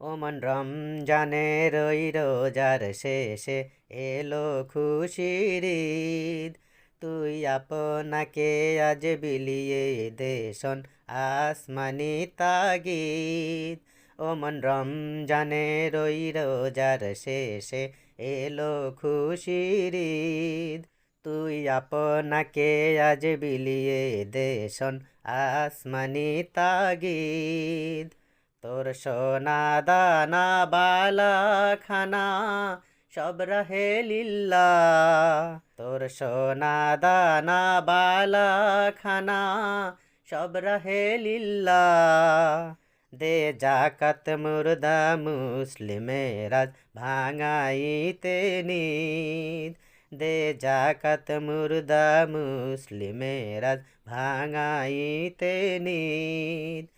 ওমন রমজানের ওই রোজার শেষে এলো খুশির ঈদ। তুই আপনাকে আজ বিলিয়ে দেশন আসমানি তাগিদ। ওমন রমজানের ওই রোজার শেষে এলো খুশির ঈদ। তুই আপনাকে আজ বিলিয়ে দেশন আসমানি তাগিদ। তোর সোনা দানা বালা খানা সব রহে লিল্লা তোর সোনা দানা বালা খানা সব রহে লিল্লা দে জাকাত মুর্দা মুসলিমেরাজ ভাঙাইতে নিদ। দে জাকাত মুর্দা মুসলিমেরাজ ভাঙাইতে নিদ।